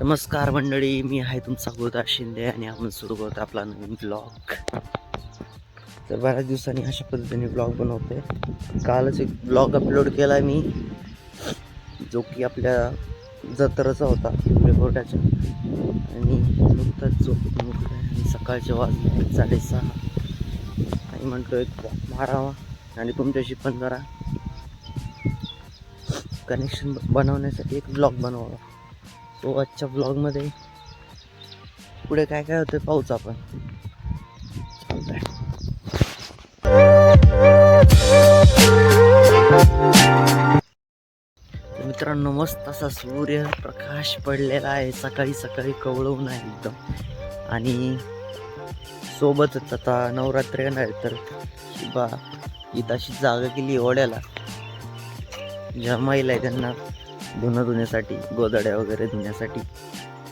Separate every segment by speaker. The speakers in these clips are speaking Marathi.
Speaker 1: नमस्कार मंडळी मी आहे तुमचा गोदार शिंदे आणि आपण सुरू करतो आपला नवीन ब्लॉग तर बऱ्याच दिवसांनी अशा पद्धतीने ब्लॉग बनवते कालच एक ब्लॉग अपलोड केला मी जो की आपल्या जत्रेचा होता रेपोर्टाचा आणि नुकताच जो आणि सकाळचे वाजले साडेसहा. आणि म्हणतो एक walk मारावा आणि तुमच्याशी पण जरा कनेक्शन बनवण्यासाठी एक ब्लॉग बनवावा. तो आजच्या ब्लॉगमध्ये पुढे काय काय होतं पाहूच आपण. मित्रांनो मस्त असा सूर्य प्रकाश पडलेला आहे. सकाळी सकाळी कवळवून आहे एकदम. आणि सोबतच आता नवरात्र येणार तर बा इथं अशी जागा केली ओढ्याला ज्या महिला आहे त्यांना धुणं धुण्यासाठी गोदड्या वगैरे धुण्यासाठी.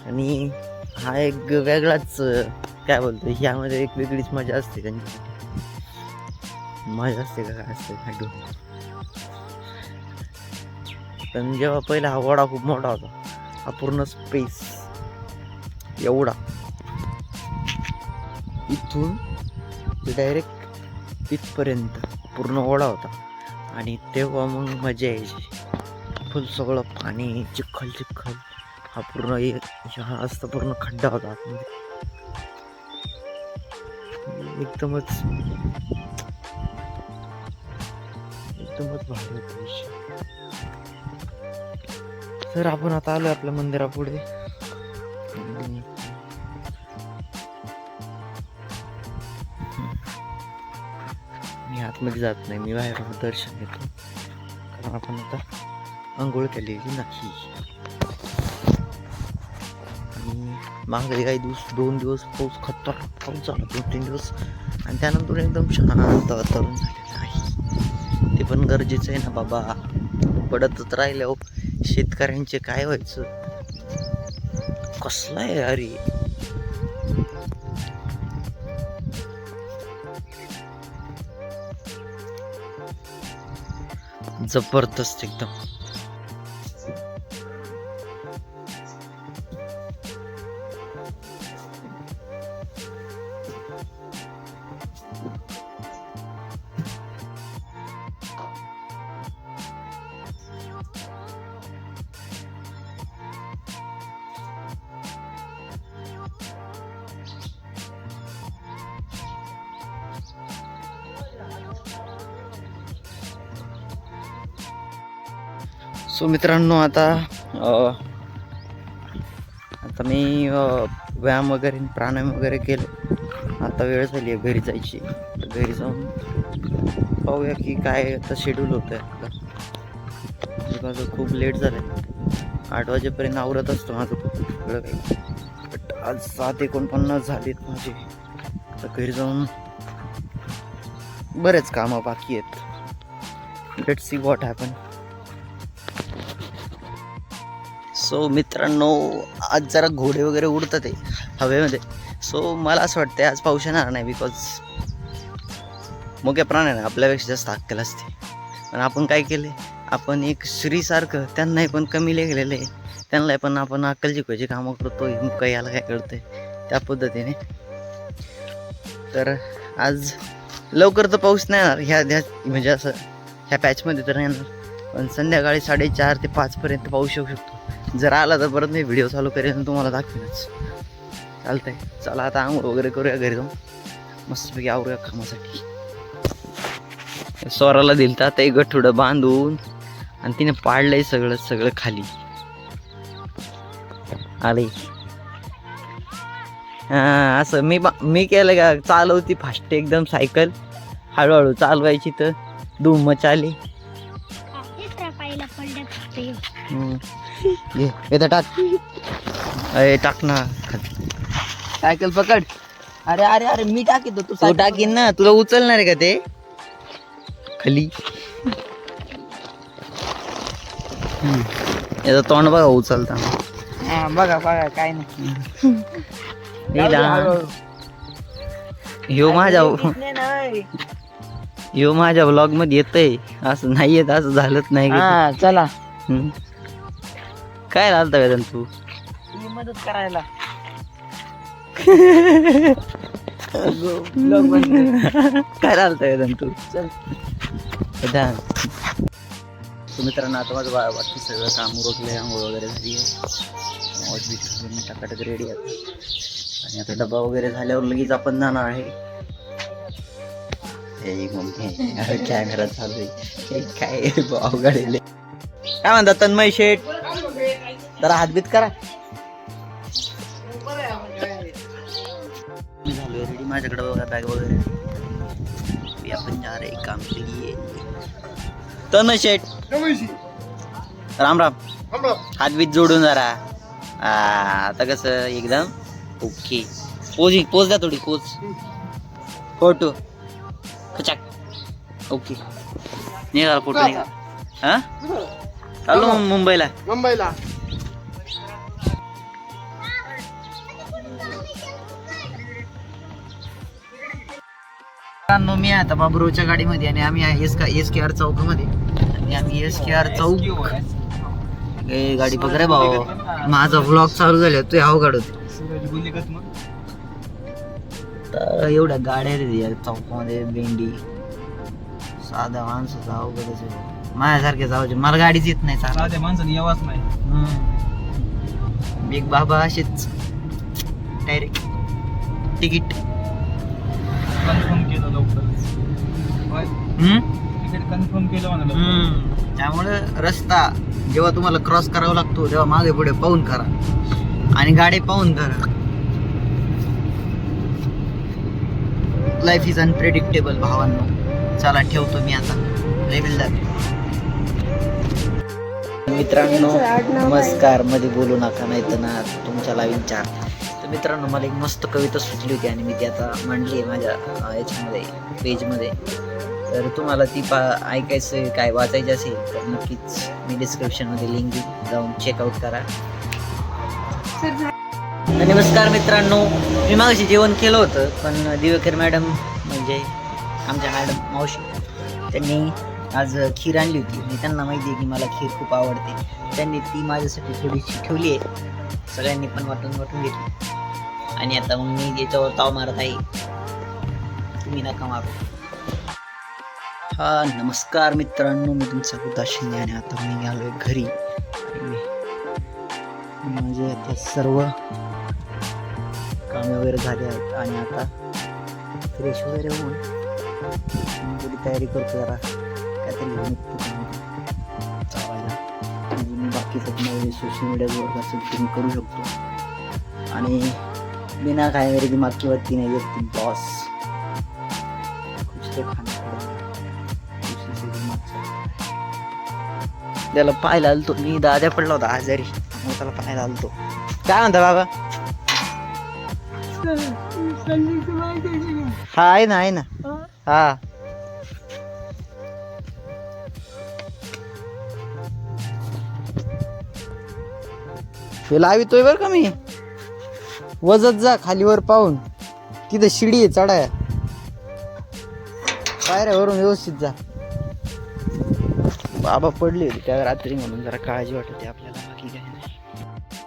Speaker 1: आणि हा एक वेगळाच काय बोलतो ह्यामध्ये एक वेगळीच मजा असते त्यांची मजा असते का काय असते काय पण जेव्हा पहिला हा वडा खूप मोठा होता हा पूर्ण स्पेस एवढा. इथून डायरेक्ट तिथपर्यंत पूर्ण ओढा होता. आणि तेव्हा मग मजा यायची. फुल सगळं पाणी चिखल चिखल. हा पूर्ण एक हा असता पूर्ण खड्डा होता आतमध्ये. एकदमच एकदमच भारी होता विषय तर आपण आता आलो आपल्या मंदिरापुढे. मी आतमध्ये जात नाही मी बाहेर दर्शन घेतो. कारण आपण आता आंघोळ केलेली नाही आणि मागे काही दिवस दोन दिवस पाऊस खतरनाक पाऊस झाला दोन तीन दिवस. आणि त्यानंतर एकदम शांत वातावरण झालेलं आहे. ते पण गरजेचं आहे ना बाबा. पडतच राहिल्यावर शेतकऱ्यांचे काय व्हायचं? कसलं आहे अरे जबरदस्त एकदम. सो मित्रांनो आता आता मी व्यायाम वगैरे प्राणायाम वगैरे केले. आता वेळ झाली आहे घरी जायची. घरी जाऊन पाहूया की काय आता शेड्यूल होतं आहे माझं खूप लेट झालं आहे आठ वाजेपर्यंत आवरत असतो माझं. सगळं काही बट आज सात एकोणपन्नास झालेत माझे. तर घरी जाऊन बरेच कामं बाकी आहेत. Let see what happen so मित्रांनो आज जरा घोडे वगैरे उडतात आहे हवेमध्ये. सो मला असं वाटतं आज पाऊस येणार नाही बिकॉज मोठ्या प्राण्याने आपल्यापेक्षा जास्त अक्कल असते. पण आपण काय केले? आपण एक श्रीसारखं त्यांनाही पण कमी लेखलेलं आहे. त्यांनाही पण आपण अक्कल जिकवायची कामं करतो मुका याला काय कळतंय त्या पद्धतीने. तर आज लवकर तर पाऊस नाही येणार ह्या ह्या म्हणजे असं ह्या पॅचमध्ये तर नाही येणार. पण संध्याकाळी साडेचार ते पाचपर्यंत पाऊस येऊ शकतो. जर आला तर परत मी व्हिडिओ चालू करेन आणि तुम्हाला दाखवेनच. चालतंय. चला आता आंघोळ वगैरे करूया घरी जाऊन. मस्तपैकी आवरूया कामासाठी. स्वराला दिलता ते एक गठुडं बांधून. आणि तिने पाडलंय सगळं सगळं खाली. आले. असं मी बा- मी केलं का चालवती फास्ट एकदम सायकल हळूहळू चालवायची तर धूम मचाली घे इथं टाक अरे टाक ना
Speaker 2: सायकल पकड अरे अरे अरे मी टाकीतो तू
Speaker 1: तू टाकीन ना तुला उचलणार आहे का ते खाली. याचं तोंड बघा उचलता.
Speaker 2: हा, बघा बघा काय नाही
Speaker 1: हिला. ह्यो माझ्या
Speaker 2: नाही.
Speaker 1: ह्यो माझ्या ब्लॉगमध्ये येतय असं नाही येत असं झालंच नाही की.
Speaker 2: हा चला
Speaker 1: हम्म. काय झालं वेदन तू?
Speaker 2: मदत करायला. ब्लॉग.
Speaker 1: काय राहतं एकदम तू?
Speaker 2: चल.
Speaker 1: ध्यान तर मित्रांनो आता माझं बा बाकी सगळं काम उरकले आंघोळ वगैरे झाली आहे. वॉच घालून टाकाटक रेडी आहे आणि आता डबा वगैरे झाल्यावर लगेच आपण जाणार आहे. हे मम्मी कॅमेरा चालू आहे. हे काय अवघड आहे. लय. काय म्हणतात तन्मय शेठ? जरा हातबीत करा. मी झालोय रेडी माझ्याकडे बघा बॅग वगैरे. अपन जा रहे हैं काम के लिए. तन शेठ. राम राम. हात बीत जोडून जरा. आ, आता कसं एकदम ओके. पोज पोज द्या थोडी पोज. फोटो. खचाक. ओके. निघाला फोटो निघाला. हा? चालू मग मुंबईला.
Speaker 2: मुंबईला.
Speaker 1: मित्रांनो मी आहे आता बाबुरावच्या गाडीमध्ये आणि आम्ही आहे एस का एस के आर चौकामध्ये. आणि आम्ही एस के आर चौक ए गाडी पकड भाऊ. माझा व्लॉग चालू झाला तू होते. तर एवढ्या गाड्या रे या चौकामध्ये भेंडी. साधा माणसाचा अवघडच आहे. माझ्यासारखे जाऊचे मला गाडीच येत नाही.
Speaker 2: साध्या माणसाने यावाच नाही.
Speaker 1: बिग बाबा असेच. डायरेक्ट तिकीट
Speaker 2: तिकीट कन्फर्म केलं म्हणा
Speaker 1: हम्म. त्यामुळे रस्ता जेव्हा तुम्हाला क्रॉस करावा लागतो तेव्हा मागे पुढे पाहून करा. आणि गाडी पाहून करा. लाईफ इज अनप्रेडिक्टेबल भावांनो. चला ठेवतो मी आता. जाते मित्रांनो नमस्कार. मध्ये बोलू नका नाही तर ना तुमच्या लाईन चार तर मित्रांनो मला एक मस्त कविता सुचली होती आणि मी ती आता मांडली आहे माझ्या अं, याच्यामध्ये पेजमध्ये तर तुम्हाला ती पा ऐकायचं काय वाचायची असेल तर नक्कीच मी डिस्क्रिप्शनमध्ये लिंक जाऊन चेकआउट करा. नमस्कार मित्रांनो मी मागाशी जेवण केलं होतं पण दिवेकर मॅडम म्हणजे आमच्या मॅडम मावशी त्यांनी आज खीर आणली होती. मी त्यांना माहिती आहे की मला खीर खूप आवडते. त्यांनी ती माझ्यासाठी थोडीशी ठेवली आहे. सगळ्यांनी पण वाटून वाटून घेतली. आणि आता मग मी याच्यावर ताव मारत आहे तुम्ही नका मारू. हा नमस्कार मित्रांनो मी तुमचा हुदा शिंदे आणि आता मी आलोय घरी. म्हणजे माझे आता सर्व कामे वगैरे झाले आहेत. आणि आता फ्रेश वगैरे होऊन थोडी तयारी करतो जरा. काहीतरी घेऊन चावायला म्हणजे मी बाकीचं तुम्हाला सोशल मीडियावर असं तुम्ही करू शकतो. आणि बिना काय मेरे दिमाग की बत्ती नहीं जलती बॉस त्याला पाहायला आलतो. मी दाद्या पडला होता आजारी. मग त्याला पाहायला आलतो. काय म्हणता बाबा? हा आहे ना आहे ना. हा लावितोय बर का मी. वजत जा खालीवर पाहून. तिथं शिडी आहे चढाया. पायऱ्यावरून व्यवस्थित जा. बाबा पडली होती त्या रात्री म्हणून जरा काळजी वाटते आपल्याला बाकी काही नाही.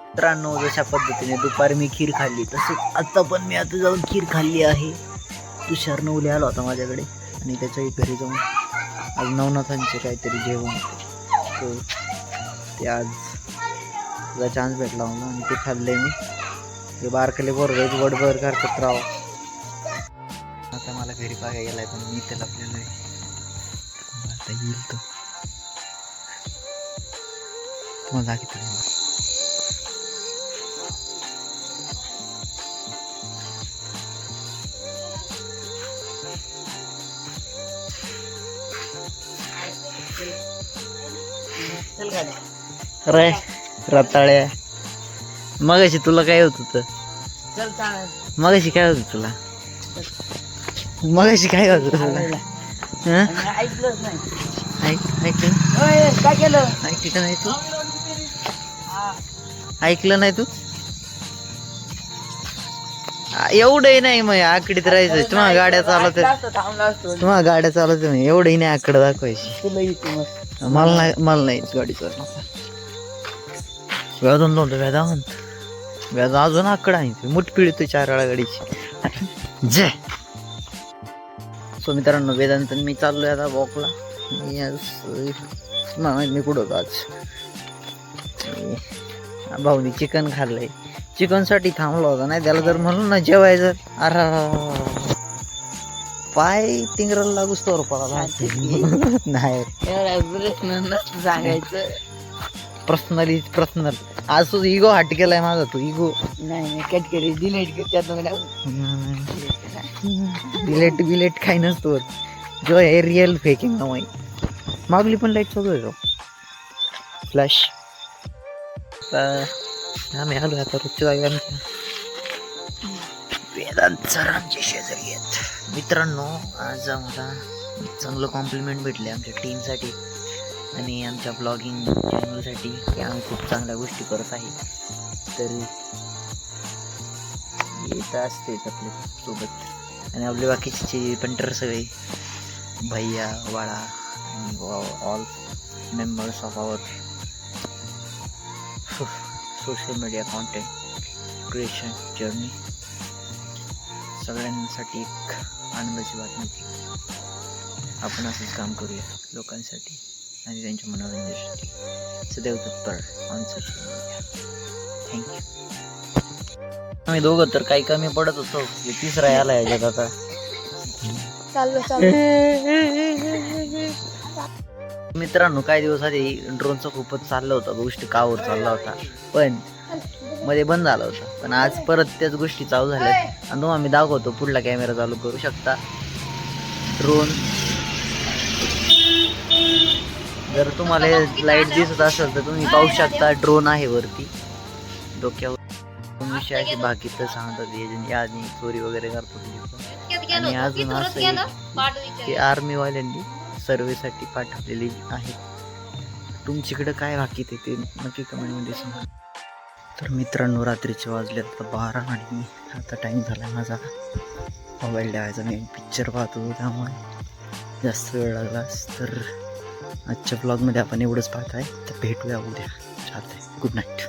Speaker 1: मित्रांनो जशा पद्धतीने दुपारी मी खीर खाल्ली तसेच आत्ता पण मी आता जाऊन खीर खाल्ली आहे. तुषार नवले आला होता माझ्याकडे आणि त्याच्याही घरी जाऊन आज नवनाथांचे काहीतरी जेवण होते. ते आज तुला चान्स भेटला म्हणून आणि ते खाल्ले मी. ते बारकले बरोबर वडभर करतात राव. आता मला घरी बघायला गेलाय पण मी त्याला आपल्याला आता येईल तो. तुम्हाला दाखवतो. रे रताळ्या. मगाशी तुला काय होत होतं? मगाशी काय होत तुला? मगाशी काय होत तुला? हं? ऐकलं
Speaker 2: ओय, काय केलं?
Speaker 1: ऐकलं नाही तू. ऐकलं नाही तू? एवढंही नाही मग आकडीत राहायचं. तुम्हाला गाड्या
Speaker 2: असतं.
Speaker 1: तुम्हाला गाड्या चालत नाही एवढंही नाही आकडे दाखवायची. मला नाही मला नाही गाडी चालणार वेदांत होतं वेदांत व्याज अजून आकडा आहे. ते मुठ पिळतो चार वेळा गाडीची जय. सो मित्रांनो वेदांत मी चाललोय आता वॉकला मी आज माहीत कुठं होतो आज? भाऊनी चिकन खाल्लंय. चिकनसाठी थांबलो होता नाही त्याला जर म्हणून ना जेवायचं. अरे पाय तिंगराला लागूच तोर पडाला नाही.
Speaker 2: सांगायचं.
Speaker 1: पर्सनली पर्सनल आज तुझं इगो हट केलाय माझा तू इगो
Speaker 2: नाही कट केली. डिलीट त्यात
Speaker 1: बिलेट बिलेट काही नसतो जो हे रिअल फेकिंग ना मागली पण लाइट चालू आहे का? फ्लॅश आम्ही आलो आता रोजच्या जागी आमच्या वेदांत सरांचे शेजारी आहेत मित्रांनो आज आम्हाला चांगलं कॉम्प्लिमेंट भेटले आमच्या टीमसाठी आणि आमच्या ब्लॉगिंग चॅनलसाठी की आम्ही खूप चांगल्या गोष्टी करत आहे तर येत असतेच आपल्यासोबत आणि आपले बाकीचे पेंटर सगळे भैया वाळा आणि all members of our social media content creation journey सगळ्यांसाठी एक आनंदाची बातमी होती आपण असंच काम करूया लोकांसाठी आणि त्यांच्या मनोरंजनासाठी. सदैव तत्पर ऑन सोशल मीडिया थँक्यू आम्ही दोघं तर काही कमी पडत होतो हे तिसरा याला याच्यात आता
Speaker 3: चाललो चाललो
Speaker 1: मित्रांनो काही दिवस आधी ड्रोनचं खूपच चाललं होतं. गोष्टी कावर चालला होता. पण मध्ये बंद झाला होता. पण आज परत त्याच गोष्टी चालू झाल्या आणि तुम्हाला मी दाखवतो पुढला कॅमेरा चालू करू शकता. ड्रोन. जर तुम्हाला लाइट दिसत असेल तर तुम्ही पाहू शकता ड्रोन आहे वरती. डोक्यावर विषय असे बाकीचं सांगतात हे यादी चोरी वगैरे करतात आणि अजून असं की आर्मीवाल्यांनी सर्वेसाठी पाठवलेली आहे. तुमच्याकडं काय बाकी ते ते नक्की कमेंटमध्ये सांगा. तर मित्रांनो रात्रीचे वाजले आता बारा आणि आता टाईम झाला माझा. मोबाईल द्यायचा मी पिक्चर पाहतो त्यामुळे जास्त वेळ लागलास तर आजच्या ब्लॉगमध्ये आपण एवढंच पाहत आहे तर भेटूया उद्या. चालतंय. Good night